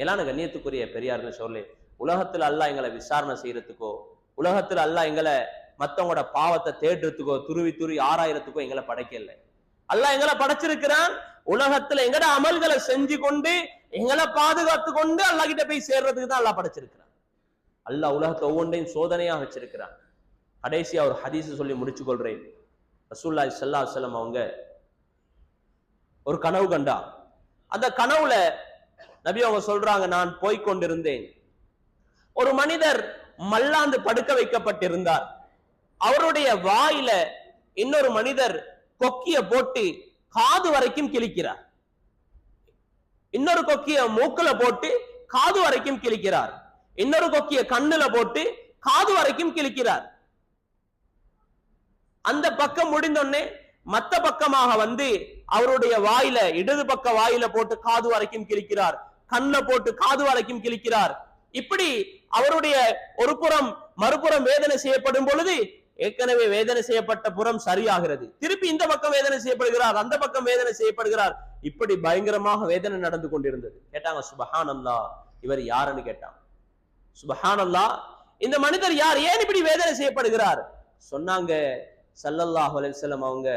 மேலான கண்ணியத்துக்குரிய பெரியார்னு சொல்லி உலகத்துல அல்லாஹ் எங்களை விசாரணை செய்யறதுக்கோ உலகத்துல அல்லாஹ் எங்களை மத்தவங்களோட பாவத்தை தேடுறதுக்கோ துருவி துருவி ஆறாயிரத்துக்கோ எங்களை படைக்கல. அல்ல எங்களை படைச்சிருக்கிறான். உலகத்துல எங்கட அமல்களை செஞ்சு கொண்டு எங்களை பாதுகாத்து கொண்டு அல்லா கிட்ட போய் சேர்றதுக்கு தான் அல்லா படைச்சிருக்கிறான். அல்லாஹ் உலகத்தை ஒவ்வொன்றையும் சோதனையா வச்சிருக்கிறான். கடைசியா ஒரு ஹதீஸ் சொல்லி முடிச்சு கொள்றேன். ரசூல்லா சல்லா செல்லம் அவங்க ஒரு கனவு கண்டா. அந்த கனவுல நபி அவங்க சொல்றாங்க நான் போய்கொண்டிருந்தேன் ஒரு மனிதர் மல்லாந்து படுக்க வைக்கப்பட்டிருந்தார். அவருடைய வாயில இன்னொரு மனிதர் கொக்கிய போட்டு காது வரைக்கும் கிழிக்கிறார். இன்னொரு கொக்கிய மூக்குல போட்டு காது வரைக்கும் கிழிக்கிறார். இன்னொரு கொக்கிய கண்ணுல போட்டு காது வரைக்கும் கிழிக்கிறார். அந்த பக்கம் முடிந்தோடனே மத்த பக்கமாக வந்து அவருடைய வாயில இடது பக்க வாயில போட்டு காது வரைக்கும் கிழிக்கிறார். கண்ண போட்டு காது வரைக்கும் கிழிக்கிறார். இப்படி அவருடைய ஒரு புறம் மறுபுறம் வேதனை செய்யப்படும் பொழுது ஏற்கனவே வேதனை செய்யப்பட்ட புறம் சரியாகிறது. திருப்பி இந்த பக்கம் வேதனை செய்யப்படுகிறார் அந்த பக்கம் வேதனை செய்யப்படுகிறார். இப்படி பயங்கரமாக வேதனை நடந்து கொண்டிருந்தது. கேட்டாங்க சுபஹான் அல்லா இவர் யாருன்னு கேட்டான். சுபஹான் அல்லா இந்த மனிதர் யார்? ஏன் இப்படி வேதனை செய்யப்படுகிறார்? சொன்னாங்க சல்லல்லாஹ் அலிசல்லம் அவங்க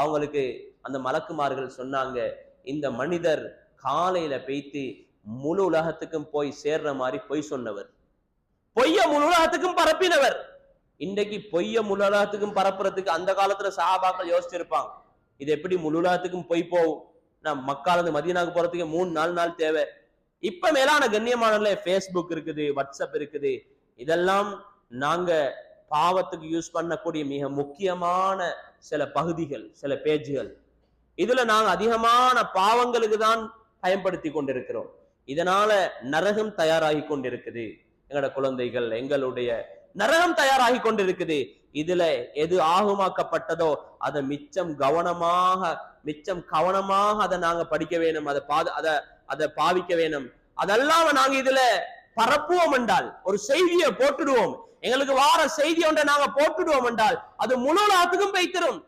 அவங்களுக்கு அந்த மலக்குமார்கள் சொன்னாங்க இந்த மனிதர் காலையில பெய்த்து முழு உலகத்துக்கும் போய் சேர்ற மாதிரி பொய் சொன்னவர். பொய்ய முழு உலகத்துக்கும் பரப்பினவர். இன்றைக்கு பொய்ய முழு உலகத்துக்கும் பரப்புறதுக்கு அந்த காலத்துல சஹாபாக்கள் யோசிச்சிருப்பாங்க. இது எப்படி முழு உலகத்துக்கும் பொய் போகும்? நான் மக்கால மதியனாக்கு போறதுக்கு மூணு நாலு நாள் தேவை. இப்ப மேலான கண்ணியமானல ஃபேஸ்புக் இருக்குது வாட்ஸ்அப் இருக்குது. இதெல்லாம் நாங்க பாவத்துக்கு யூஸ் பண்ணக்கூடிய மிக முக்கியமான சில பகுதிகள் சில பேஜ்கள் இதுல நாங்க அதிகமான பாவங்களுக்கு தான் பயன்படுத்தி கொண்டிருக்கிறோம். இதனால நரகம் தயாராகி கொண்டிருக்குது. எங்களோட குழந்தைகள் எங்களுடைய நரகம் தயாராகி கொண்டிருக்குது. இதுல எது ஆகுமாக்கப்பட்டதோ அதை மிச்சம் கவனமாக மிச்சம் கவனமாக அதை நாங்க படிக்க வேணும். அதை பாது அதை அதை பாவிக்க வேணும். அதெல்லாம் நாங்க இதுல பரப்புவோம் என்றால் ஒரு செய்தியை போட்டுடுவோம். எங்களுக்கு வார செய்தி ஒன்றை நாங்க போட்டுடுவோம் என்றால் அது முழு நாட்டுக்கும் வைத்திரும்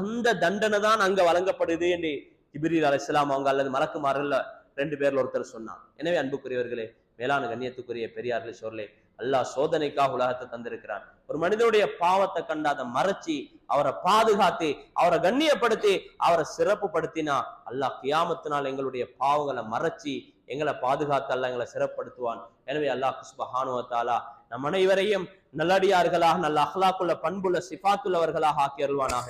அந்த தண்டனை தான் அங்க வழங்கப்படுது என்று இபிரில் அலிஸ்லாம் அவங்க அல்லது மலக்குமார்கள் ரெண்டு பேர்ல ஒருத்தர் சொன்னார். எனவே அன்புக்குரியவர்களே மேலான கண்ணியத்துக்குரிய பெரியார்கள் சொல்லே அல்லாஹ் சோதனைக்காக உலகத்தை தந்திருக்கிறான் ஒரு மனிதனுடைய பாவத்தை கண்டு அதை மறைச்சி அவரை பாதுகாத்து அவரை கண்ணியப்படுத்தி அவரை சிறப்பு படுத்தினா அல்லாஹ் கியாமத்தினால் எங்களுடைய பாவங்களை மறைச்சி எங்களை பாதுகாத்து அல்ல எங்களை சிறப்படுத்துவான் எனவே அல்லாஹ் சுபஹானுவத்தாலா நம் அனைவரையும் நல்லடியார்களாக நல்ல அஹ்லாக்குள்ள பண்புள்ள சிபாத்துள்ளவர்களாக ஆக்கி அருள்வானாக.